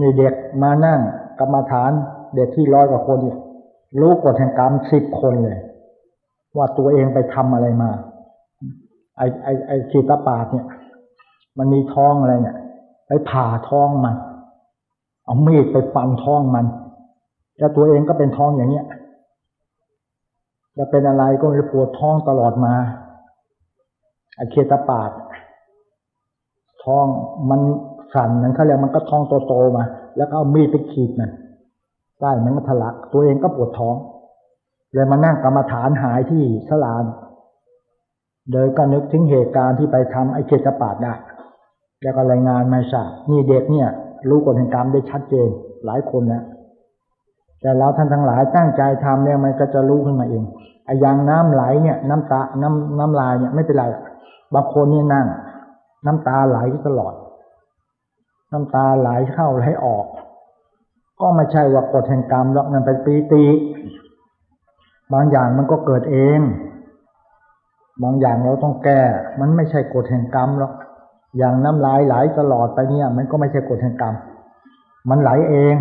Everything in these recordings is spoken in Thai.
นี่เด็กมานั่งกรรมฐานเด็กที่ร้อยกว่าคนเนี่ยรู้กฎแห่งกรรมสิบคนเลย ว่าตัวเองไปทำอะไรมา ไอไอไอขีตาปาดเนี่ย มันมีท้องอะไรเนี่ย ไปผ่าท้องมัน เอามีดไปฟันท้องมัน แล้วตัวเองก็เป็นท้องอย่างเนี้ยจะเป็นอะไรก็เลยปวดท้องตลอดมาไอเคตาปาดท้องมัน สั่นนั้นเขาเรียกมันก็ท้องโตๆมา แล้วก็เอามีดไปขีดมันได้มันก็ทะลัก ตัวเองก็ปวดท้อง เลยมานั่งกรรมฐานหายที่สลานโดยก็นึกถึงเหตุการณ์ที่ไปทำไอ้เคตปาดได้แล้วก็รายงานมาทราบนี่เด็กเนี่ย รู้กฎแห่งกรรมได้ชัดเจน หลายคนแล้วแต่เราท่านทั้งหลายตั้งใจทำเนี่ยมันก็จะรู้ขึ้นมาเองไอ้ยางน้ำไหลเนี่ย น้ำตาน้ำน้ำลายเนี่ยไม่เป็นไรบางคนเนี่ยนั่ง น้ำตาไหลตลอด น้ำตาไหลเข้าไหลออก ก็ไม่ใช่ว่ากฎแห่งกรรมหรอกนั่นเป็นปีติบางอย่างมันก็เกิดเอง บางอย่างเราต้องแก้ มันไม่ใช่กฎแห่งกรรมหรอกอย่างน้ำลายไหลตลอดไปเนี่ย มันก็ไม่ใช่กฎแห่งกรรม มันไหลเอง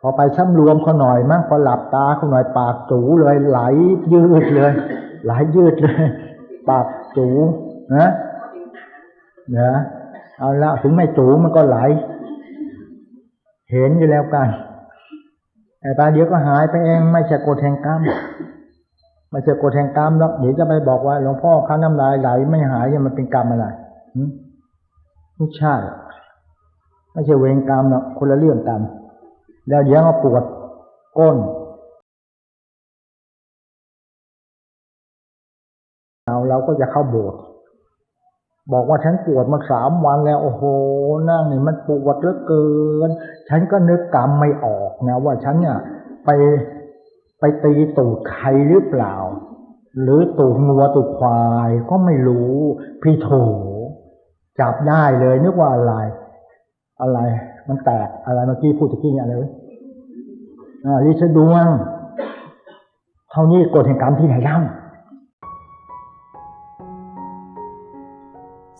พอไปช้ำรวมเขาหน่อยมั่งพอหลับตาเขาหน่อยปากจูเลยไหลยืดเลย ไหลยืดเลย ปากจูนะเนะ เอาละถึงไม่จูมันก็ไหล เห็นอยู่แล้วกันไอ้ตาเดียวก็หายไปเองไม่ใช่กฎแห่งกรรมไม่ใช่กฎแห่งกรรมหรอกเดี๋ยวจะไปบอกว่าหลวงพ่อข้าน้ำลายไหลไม่หายเนี่ยมันเป็นกรรมอะไรไม่ใช่ไม่ใช่เวรกรรมหรอกคนละเรื่องกันแล้วเดี๋ยวมาปวดก้นเราเราก็จะเข้าโบสถ์ บอกว่าฉันปวดมาสามวันแล้ว โอ้โหนั่งนี่มันปวดเหลือเกิน ฉันก็นึกกรรมไม่ออกนะ ว่าฉันเนี่ยไปไปตีตูดใครหรือเปล่า หรือตูดงัวตูดควายก็ไม่รู้พี่โถจับได้เลยนึกว่าอะไร อะไร มันแตกอะไรเมื่อกี้พูดตะกี้เนี่ยอะไรเว้ยอ่าลิชดวง เท่านี้กฎแห่งกรรมที่ไหนเล่า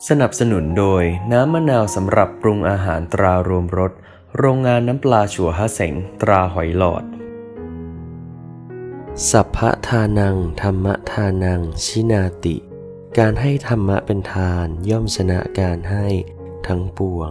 สนับสนุนโดยน้ำมะนาวสำหรับปรุงอาหารตรารวมรส โรงงานน้ำปลาชัวฮะเสงตราหอยหลอด สัพพะทานัง ธรรมทานัง ชินาติ การให้ธรรมะเป็นทานย่อมชนะการให้ทั้งปวง